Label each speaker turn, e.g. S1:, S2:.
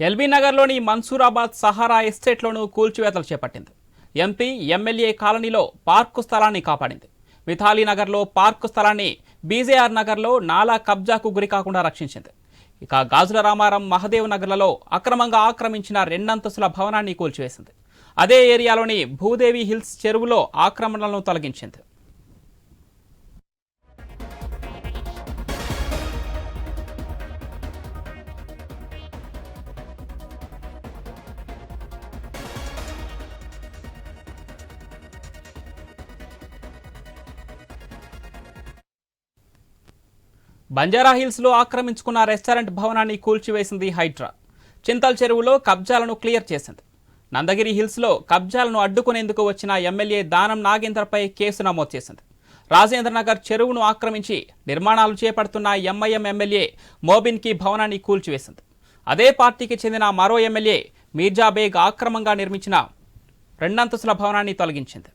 S1: LB నగర్లోని Mansoorabad Sahara ఎస్టేట్లోనూ కూల్చివేతలు చేపట్టింది. ఎంపీ ఎమ్మెల్యే కాలనీలో పార్కు స్థలాన్ని కాపాడింది. మిథాలీ నగర్లో పార్కు స్థలాన్ని బీజేఆర్ నగర్లో నాలా కబ్జాకు గురి కాకుండా రక్షించింది. ఇక గాజుల రామారం మహదేవ్ నగర్లలో అక్రమంగా ఆక్రమించిన రెండంతస్తుల భవనాన్ని కూల్చివేసింది. అదే ఏరియాలోని భూదేవి హిల్స్ చెరువులో ఆక్రమణలను తొలగించింది. బంజారాహిల్స్లో ఆక్రమించుకున్న రెస్టారెంట్ భవనాన్ని కూల్చివేసింది హైడ్రా. చింతల్ చెరువులో కబ్జాలను క్లియర్ చేసింది. నందగిరి హిల్స్లో కబ్జాలను అడ్డుకునేందుకు వచ్చిన ఎమ్మెల్యే దానం నాగేంద్రపై కేసు నమోదు చేసింది. రాజేంద్రనగర్ చెరువును ఆక్రమించి నిర్మాణాలు చేపడుతున్న ఎంఐఎం ఎమ్మెల్యే మోబిన్కి భవనాన్ని కూల్చివేసింది. అదే పార్టీకి చెందిన మరో ఎమ్మెల్యే మీర్జా బేగ్ ఆక్రమంగా నిర్మించిన రెండంతస్తుల భవనాన్ని తొలగించింది.